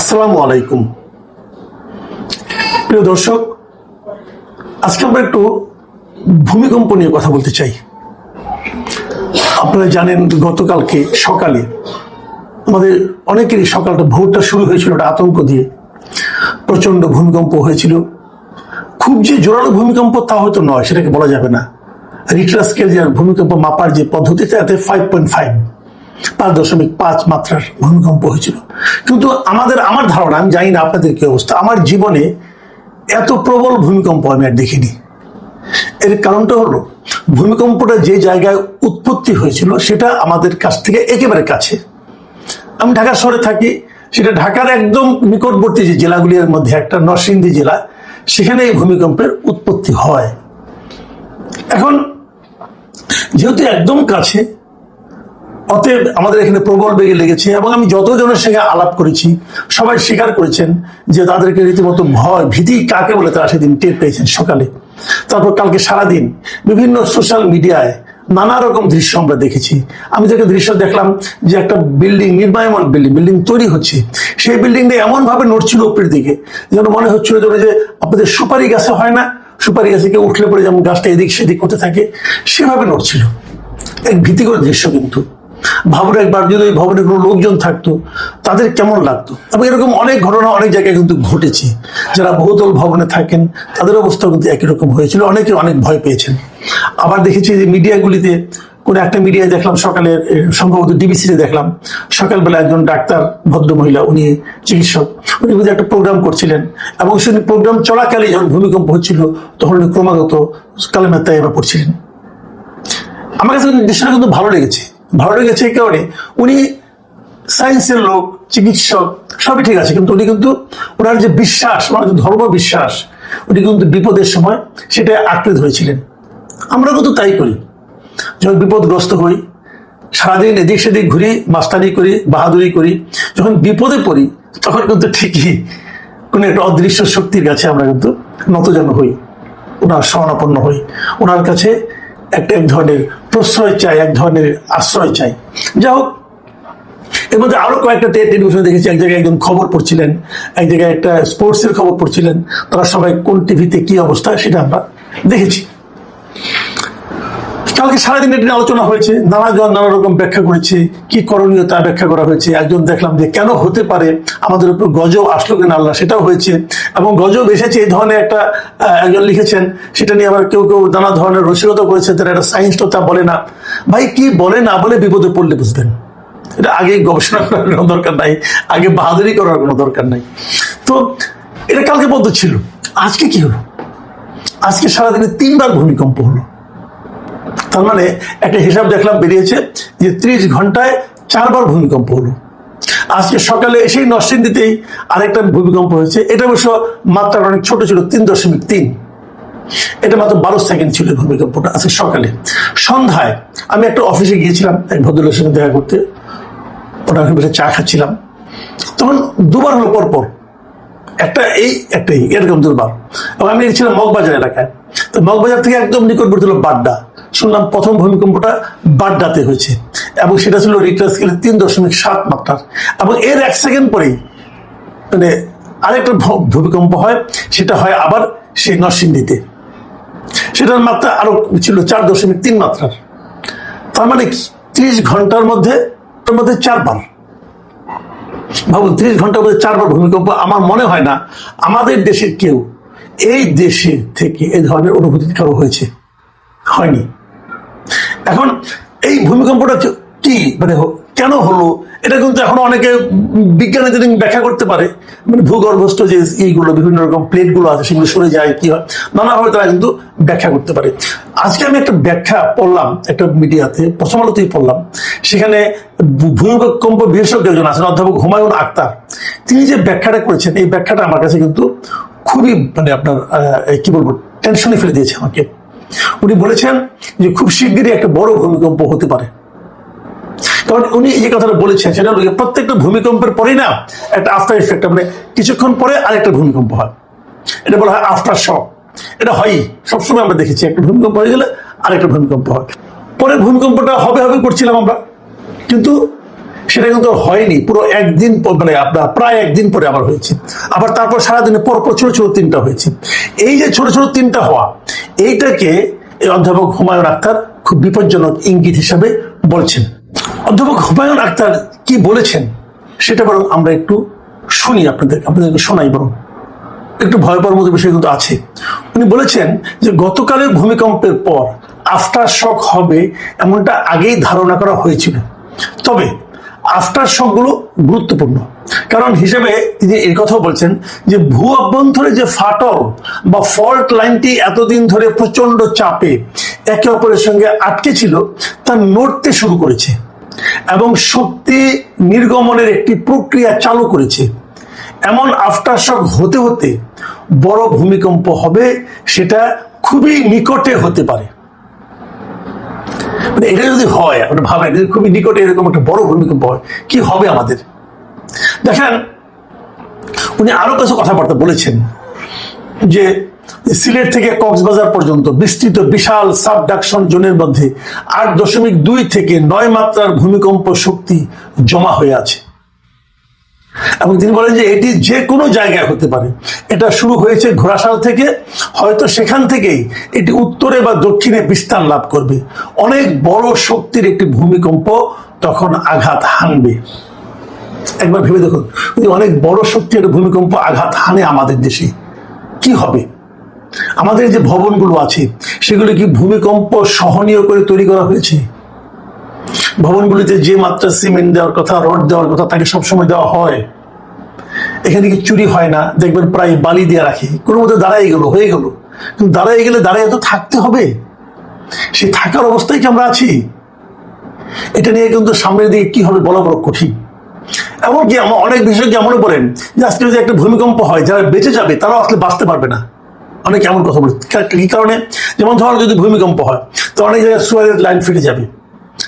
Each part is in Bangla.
আসসালামু আলাইকুম। প্রিয় দর্শক, আজকে আমরা একটু ভূমিকম্প নিয়ে কথা বলতে চাই। আপনারা জানেন, গতকালকে সকালে আমাদের অনেকেরই সকালটা ভোরটা শুরু হয়েছিল একটা আতঙ্ক দিয়ে। প্রচণ্ড ভূমিকম্প হয়েছিল। খুব যে জোরালো ভূমিকম্প তা হয়তো নয়, সেটাকে বলা যাবে না। রিক্টার স্কেল যে ভূমিকম্প মাপার যে পদ্ধতি তাতে ফাইভ পয়েন্ট ফাইভ পাঁচ দশমিক পাঁচ মাত্রার ভূমিকম্প হয়েছিল। কিন্তু আমাদের, আমার ধারণা, আমি জানি না আপনাদের কি অবস্থা, আমার জীবনে এত প্রবল ভূমিকম্প আমি আর দেখিনি। এর কারণটা হলো, ভূমিকম্পটা যে জায়গায় উৎপত্তি হয়েছিল, সেটা আমাদের কাছ থেকে একেবারে কাছে। আমি ঢাকা শহরে থাকি, সেটা ঢাকার একদম নিকটবর্তী যে জেলাগুলির মধ্যে, একটা নরসিংদী জেলা, সেখানে এই ভূমিকম্পের উৎপত্তি হয়। এখন, যেহেতু একদম কাছে অতএব আমাদের এখানে প্রবল বেগে লেগেছে এবং আমি যতজনের সঙ্গে আলাপ করেছি, সবাই স্বীকার করেছেন যে তাদেরকে রীতিমতো ভয়, ভীতি কাকে বলে তারা সেদিন টের পেয়েছেন সকালে। তারপর কালকে সারাদিন বিভিন্ন সোশ্যাল মিডিয়ায় নানা রকম দৃশ্য আমরা দেখেছি। আমি তো দৃশ্য দেখলাম যে একটা বিল্ডিং নির্মায়মান বিল্ডিং বিল্ডিং তৈরি হচ্ছে। সেই বিল্ডিংটা এমন ভাবে নড়ছিল উপরের দিকে, যেন মনে হচ্ছিল যে আপনাদের সুপারি গাছে হয় না। সুপারি গাছে কেউ উঠলে পরে যেমন গাছটা এদিক সেদিক করতে থাকে, সেভাবে নড়ছিল। এক ভীতিকর দৃশ্য কিন্তু। ভাবুন একবার যদি ওই ভবনে কোনো লোকজন থাকতো, তাদের কেমন লাগতো? এবং এরকম অনেক ঘটনা, অনেক জায়গায় কিন্তু ঘটেছে। যারা বহুতল ভবনে থাকেন, তাদের অবস্থা কিন্তু একই রকম হয়েছিল। অনেকে অনেক ভয় পেয়েছেন। আবার দেখেছি যে মিডিয়াগুলিতে কোন একটা মিডিয়ায় দেখলাম সকালে সম্ভবত ডিবিসিতে দেখলাম, সকালবেলা একজন ডাক্তার ভদ্র মহিলা উনি চিকিৎসক, উনি বুঝে একটা প্রোগ্রাম করছিলেন। এবং সেই প্রোগ্রাম চলাকালে যখন ভূমিকম্প হচ্ছিল, তখন উনি ক্রমাগত কালেমার তাইবা পড়ছিলেন। আমার কাছে দৃশ্যটা কিন্তু ভালো লেগেছে। ভালো লেগেছে এই কারণে। উনি সায়েন্সের লোক, চিকিৎসক, সবই ঠিক আছে, কিন্তু উনি কিন্তু ওনার যে বিশ্বাস, ওনার যে ধর্ম বিশ্বাস, উনি কিন্তু বিপদের সময় সেটা আঁকড়ে ধরেছিলেন। আমরা কিন্তু তাই করি। যখন বিপদগ্রস্ত হই, সারাদিন এদিক সেদিক ঘুরি মাস্টারি করি, বাহাদুরি করি, যখন বিপদে পড়ি, তখন কিন্তু ঠিকই কোনো একটা অদৃশ্য শক্তির কাছে আমরা কিন্তু নতজন হই, ওনার শরণাপন্ন হই। ওনার কাছে একটা এক ধরনের প্রশ্রয় চাই, এক ধরনের আশ্রয় চাই। যা হোক, এর মধ্যে আরও কয়েকটা টেলিভিশনে দেখেছি। এক জায়গায় একজন খবর পড়ছিলেন, এক জায়গায় একটা স্পোর্টসের খবর পড়ছিলেন। তারা সবাই কোন টিভিতে কি অবস্থা সেটা আমরা দেখেছি। কালকে সারাদিন এটা আলোচনা হয়েছে নানাজন নানা রকম ব্যাখ্যা করেছে, কি করণীয় তা ব্যাখ্যা করা হয়েছে। একজন দেখলাম যে কেন হতে পারে আমাদের উপর গজব আসলো কেন আল্লাহ, সেটাও হয়েছে। এবং গজব এসেছে এই ধরনের একটা একজন লিখেছেন, সেটা নিয়ে আবার কেউ কেউ নানা ধরনের রসিকতা করেছে, তারা একটা সায়েন্স তো তা বলে না। ভাই, কি বলে না বলে বিপদে পড়লে বুঝবেন। এটা আগে গবেষণা করার কোনো দরকার নাই, আগে বাহাদুরি করার কোনো দরকার নাই। তো, এটা কালকে পর্যন্ত ছিল। আজকে কি হলো? আজকে সারাদিনে তিনবার ভূমিকম্প হলো। তার মানে একটা হিসাব দেখলাম বেরিয়েছে যে ত্রিশ ঘন্টায় চারবার ভূমিকম্প হলো। আজকে সকালে এসেই নরসিংদীতেই আরেকটা ভূমিকম্প হয়েছে। এটা অবশ্য মাত্রা অনেক ছোট ছিল, তিন দশমিক তিন। এটা মাত্র বারো সেকেন্ড ছিল ভূমিকম্পটা আজকে সকালে। সন্ধ্যায় আমি একটা অফিসে গিয়েছিলাম, এক ভদ্রলোকের সঙ্গে দেখা করতে। ওনার বসে চা খাচ্ছিলাম। তখন দুবার হলো পরপর একটা এই একটা এই, এরকম দুর্বার এবং আমি ছিলাম মগবাজার এলাকায়। তো মগবাজার থেকে একদম নিকটবর্তী হলো বাড্ডা। শুনলাম প্রথম ভূমিকম্পটা বাড্ডাতে হয়েছে এবং সেটা ছিল রিক্টার স্কেলে তিন দশমিক সাত মাত্রার। এবং এর এক সেকেন্ড পরেই মানে আরেকটা ভূমিকম্প হয়, সেটা হয় আবার সেই নরসিংদীতে। সেটার মাত্রা আরও ছিল চার দশমিক তিন মাত্রার। তার মানে কি? ত্রিশ ঘণ্টার মধ্যে, তার মধ্যে চারবার। ভাবুন, ত্রিশ ঘণ্টার মধ্যে চারবার ভূমিকম্প আমার মনে হয় না, আমাদের দেশের কেউ এই দেশে থেকে এই ধরনের অনুভূতি কারও হয়েছে, হয়নি। এখন এই ভূমিকম্পটা কি- মানে কেন হলো? এটা কিন্তু এখন অনেকে বিজ্ঞানে যদি ব্যাখ্যা করতে পারে মানে ভূগর্ভস্থ যে এইগুলো বিভিন্ন রকম প্লেটগুলো আছে, সেগুলো সরে যায়, কি হয়, নানাভাবে তারা কিন্তু ব্যাখ্যা করতে পারে। আজকে আমি একটা ব্যাখ্যা পড়লাম একটা মিডিয়াতে, প্রথম আলোতেই পড়লাম, সেখানে ভূমিকম্প বিশেষজ্ঞ একজন আছেন, অধ্যাপক হুমায়ুন আক্তার। তিনি যে ব্যাখ্যাটা করেছেন, এই ব্যাখ্যাটা আমার কাছে কিন্তু খুবই মানে আপনার কি বলব টেনশনে ফেলে দিয়েছে আমাকে। উনি বলেছেন যে খুব শিগগিরই একটা বড় ভূমিকম্প হতে পারে। কারণ উনি যে কথাটা বলেছেন, সেটা হলো প্রত্যেকটা ভূমিকম্পের পরেই না একটা আফটার ইফেক্ট মানে কিছুক্ষণ পরে আরেকটা ভূমিকম্প হয়। এটা বলা হয় আফটার শক এটা হয়ই, সবসময় আমরা দেখেছি, একটা ভূমিকম্প হয়ে গেলে আরেকটা ভূমিকম্প হয়। পরের ভূমিকম্পটা হবে হবে করছিলাম আমরা, কিন্তু সেটা কিন্তু হয়নি। পুরো একদিন পর- মানে আপনার প্রায় একদিন পরে আবার হয়েছে। আবার তারপর সারাদিনে পর পর ছোট ছোট তিনটা হয়েছে। এই যে ছোট ছোট তিনটা হওয়া এইটাকে অধ্যাপক হুমায়ুন আক্তার খুব বিপজ্জনক ইঙ্গিত হিসাবে বলছেন। অধ্যাপক হুমায়ুন আক্তার কি বলেছেন সেটা বরং আমরা একটু শুনি আপনাদের, আপনাদেরকে শোনাই বরং। একটু ভয় পাওয়ার মতো বিষয় কিন্তু আছে। উনি বলেছেন যে গতকালের ভূমিকম্পের পর আফটার শক হবে এমনটা আগেই ধারণা করা হয়েছিল। তবে আফটার শকগুলো গুরুত্বপূর্ণ। কারণ হিসেবে তিনি এই কথাও বলছেন যে ভূ অভ্যন্তরে যে ফাটল বা ফল্ট লাইনটি এতদিন ধরে প্রচণ্ড চাপে একে অপরের সঙ্গে আটকে ছিল, তা নড়তে শুরু করেছে এবং শক্তি নির্গমনের একটি প্রক্রিয়া চালু করেছে। এমন আফটারশক হতে হতে বড় ভূমিকম্প হবে, সেটা খুবই নিকটে হতে পারে। মানে এটা যদি হয়, আপনি ভাবেন খুবই নিকটে এরকম একটা বড় ভূমিকম্প হয়, কি হবে আমাদের? দেখেন, উনি আরও কিছু কথাবার্তা বলেছেন যে সিলেট থেকে কক্সবাজার পর্যন্ত বিস্তৃত বিশাল সাবডাকশন জোনের মধ্যে আট দশমিক দুই থেকে নয় মাত্রার ভূমিকম্প শক্তি জমা হয়ে আছে। এবং তিনি বলেন যে এটি যে কোনো জায়গায় হতে পারে। এটা শুরু হয়েছে ঘোড়াশাল থেকে, হয়তো সেখান থেকেই এটি উত্তরে বা দক্ষিণে বিস্তার লাভ করবে। অনেক বড় শক্তির একটি ভূমিকম্প তখন আঘাত হানবে। একবার ভেবে দেখুন অনেক বড় শক্তি একটা ভূমিকম্প আঘাত হানে আমাদের দেশে। কি হবে? আমাদের যে ভবনগুলো আছে, সেগুলো কি ভূমিকম্প সহনীয় করে তৈরি করা হয়েছে? ভবনগুলিতে যে মাত্রা সিমেন্ট দেওয়ার কথা, রড দেওয়ার কথা, তাকে সবসময় দেওয়া হয়। এখানে কি চুরি হয় না? দেখবেন প্রায় বালি দিয়ে রাখে। কোনো মতো দাঁড়াই গেল, হয়ে গেল। কিন্তু দাঁড়াই গেলে দাঁড়াই তো থাকতে হবে। সে থাকার অবস্থায় কি আমরা আছি? এটা নিয়ে কিন্তু সামনের দিকে কি হবে বলা বড় কঠিন। এমনকি আমার অনেক বিশেষজ্ঞ এমনও বলেন যে আজকে যদি একটা ভূমিকম্প হয়, যারা বেঁচে যাবে তারা আসলে বাঁচতে পারবে না। অনেক এমন কথা বলে কি কারণে? যেমন ধরো যদি ভূমিকম্প হয়, তো অনেক জায়গায় সুয়ারের লাইন ফেটে যাবে।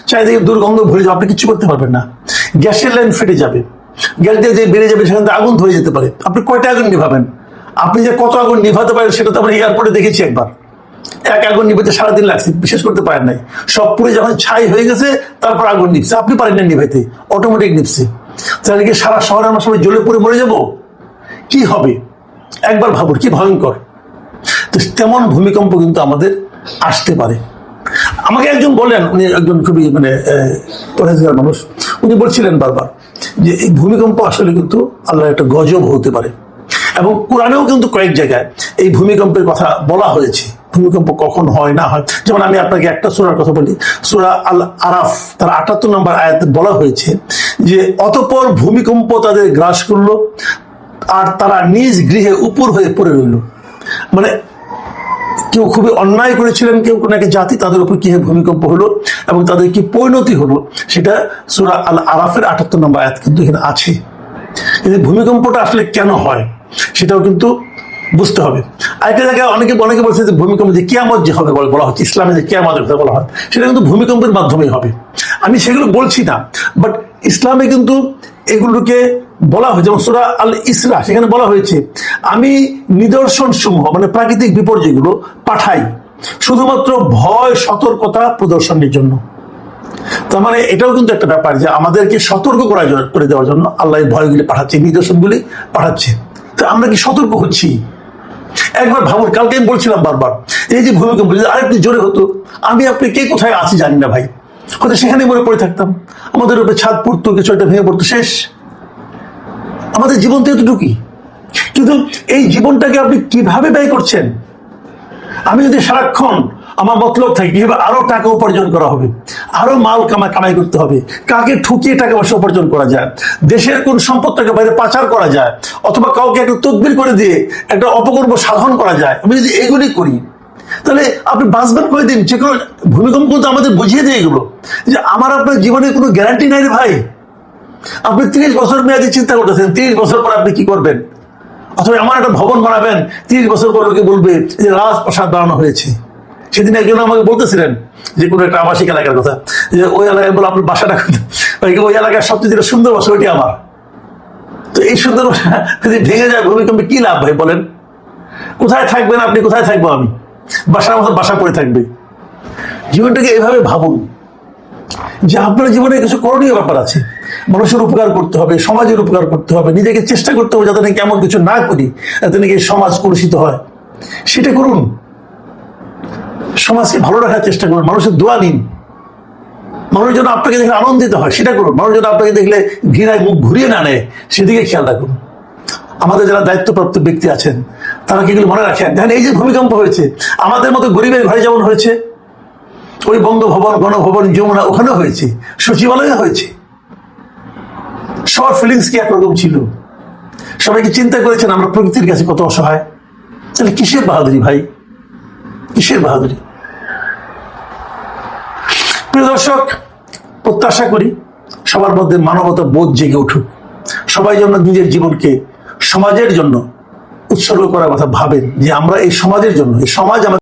চারিদিকে দুর্গন্ধ ভরে যাবে, আপনি কিছু করতে পারবেন না। গ্যাসের লাইন ফেটে যাবে। গ্যাস দিয়ে যে বেড়ে যাবে, সেখান থেকে আগুন ধরে যেতে পারে। আপনি কয়টা আগুন নিভাবেন? আপনি যে কত আগুন নিভাতে পারেন, সেটা তো আমরা এয়ারপোর্টে দেখেছি একবার। এক আগুন নিভাতে সারাদিন লাগছে, বিশেষ করতে পারেন নাই। সব পুরে যখন ছাই হয়ে গেছে, তারপর আগুন নিচ্ছে আপনি পারেন না নিভাইতে অটোমেটিক নিচ্ছে তাহলে কি সারা শহরে আমরা সবাই জ্বলে পড়ে মরে যাব? কি হবে? একবার ভাবুন, কি ভয়ঙ্কর। তো তেমন ভূমিকম্প কিন্তু আমাদের আসতে পারে। আমাকে একজন বলেন উনি একজন খুবই মানে পরেজগার মানুষ, উনি বলছিলেন বারবার যে এই ভূমিকম্প আসলে কিন্তু আল্লাহ একটা গজব হতে পারে। এবং কোরআনেও কিন্তু কয়েক জায়গায় এই ভূমিকম্পের কথা বলা হয়েছে। ভূমিকম্প কখন হয়, না হয়? যেমন আমি আপনাকে একটা সুরার কথা বলি। সুরা আল আরাফ তার আটাত্তর নম্বর আয়াতে বলা হয়েছে যে, অতপর ভূমিকম্প তাদের গ্রাস করল আর তারা নিজ গৃহে উপর হয়ে পড়ে রইল। মানে কেউ খুবই অন্যায় করেছিলেন, কেউ কোনো একটা জাতি তাদের উপর কি ভূমিকম্প হলো এবং তাদের কি পরিণতি হলো, সেটা সুরা আল আরাফের আটাত্তর নম্বর আয়াত কিন্তু এখানে আছে। ভূমিকম্পটা আসলে কেন হয়? সেটাও কিন্তু বুঝতে হবে। আরেকটা জায়গায় অনেকে অনেকে বলছে যে ভূমিকম্প যে কেয়ামত যে হবে বলা হচ্ছে, ইসলামে যে কেয়ামতের কথা বলা হয়, সেটা কিন্তু ভূমিকম্পের মাধ্যমেই হবে। আমি সেগুলো বলছি না বাট ইসলামে কিন্তু এগুলোকে বলা হয়েছে, যেমন সুরা আল ইসরা সেখানে বলা হয়েছে, আমি নিদর্শন সমূহ মানে প্রাকৃতিক বিপর্যয়গুলো পাঠাই, শুধুমাত্র ভয়, সতর্কতা প্রদর্শনের জন্য। তার মানে এটাও কিন্তু একটা ব্যাপার যে আমাদেরকে সতর্ক করা করে দেওয়ার জন্য আল্লাহ ভয়গুলি পাঠাচ্ছে, নিদর্শনগুলি পাঠাচ্ছে। তো আমরা কি সতর্ক হচ্ছি? একবার ভাবুন, কালকে আমি বলছিলাম বারবার, এই যে ভূমিকম্প, যদি আরেকটু জোরে হতো, আমি, আপনি কে কোথায় আছি জানি না ভাই। হয়তো সেখানে মনে পড়ে থাকতাম। আমাদের উপরে ছাদ পড়তো, কিছু একটা ভেঙে পড়তো, শেষ। আমাদের জীবন তো এতটুকুই। কিন্তু এই জীবনটাকে আপনি কীভাবে ব্যয় করছেন? আমি যদি সারাক্ষণ আমার মতলব থাকে, কীভাবে আরও টাকা উপার্জন করা হবে, আরও মাল কামাই কামাই করতে হবে, কাকে ঠুকিয়ে টাকা পয়সা উপার্জন করা যায়, দেশের কোন সম্পদটাকে বাইরে পাচার করা যায়, অথবা কাউকে একটা তদবির করে দিয়ে একটা অপকর্ম সাধন করা যায়, আমি যদি এগুলি করি, তাহলে আপনি বাঁচবেন কয়দিন? যে কোনো ভূমিকম্প তো আমাদের বুঝিয়ে দিয়ে এগুলো যে আমার আপনার জীবনে কোনো গ্যারান্টি নাই রে ভাই। আপনি তিরিশ বছর মেয়াদি চিন্তা করতেছেন, তিরিশ বছর পর আপনি কি করবেন? অথবা এমন একটা ভবন বানাবেন, তিরিশ বছর পর লোকে বলবে যে রাজপ্রাসাদ বানানো হয়েছে। সেদিন একজন আমাকে বলতেছিলেন যে, কোনো একটা আবাসিক এলাকার কথা। যে, ওই এলাকায় বলে আপনার বাসাটা ওই এলাকার সবচেয়ে যেটা সুন্দর বাসা, ওইটি আমার। তো এই সুন্দর বাসা যদি ভেঙে যায়, ভূমিকম্পে কি লাভ ভাই বলেন? কোথায় থাকবেন আপনি? কোথায় থাকব আমি? বাসার মতো বাসা পড়ে থাকবে। জীবনটাকে এইভাবে ভাবুন যে, আপনার জীবনে কিছু করণীয় ব্যাপার আছে। মানুষের উপকার করতে হবে, সমাজের উপকার করতে হবে, নিজেকে চেষ্টা করতে হবে যাতে নাকি এমন কিছু না করি, যাতে নাকি সমাজ কলুষিত হয়। সেটা করুন। সমাজকে ভালো রাখার চেষ্টা করুন, মানুষের দোয়া নিন। মানুষ যেন আপনাকে দেখলে আনন্দিত হয়, সেটা করুন। মানুষ যেন আপনাকে দেখলে ঘৃণায় মুখ ঘুরিয়ে না নেয়, সেদিকে খেয়াল রাখুন। আমাদের যারা দায়িত্বপ্রাপ্ত ব্যক্তি আছেন, তারা কি মনে রাখেন? দেখেন, এই যে ভূমিকম্প হয়েছে, আমাদের মতো গরিবের ঘরে যেমন হয়েছে, ওই বঙ্গভবন, গণভবন, যমুনা, ওখানেও হয়েছে, সচিবালয়ে হয়েছে। সবার ফিলিংস কি একরকম ছিল? সবাইকে চিন্তা করেছেন আমরা প্রকৃতির কাছে কত অসহায়? তাহলে কিসের বাহাদুরি ভাই? কিসের বাহাদুরি? প্রিয় দর্শক, প্রত্যাশা করি সবার মধ্যে মানবতা বোধ জেগে উঠুক। সবাই যেন নিজের জীবনকে সমাজের জন্য উৎসর্গ করার কথা ভাবেন যে আমরা এই সমাজের জন্য, এই সমাজ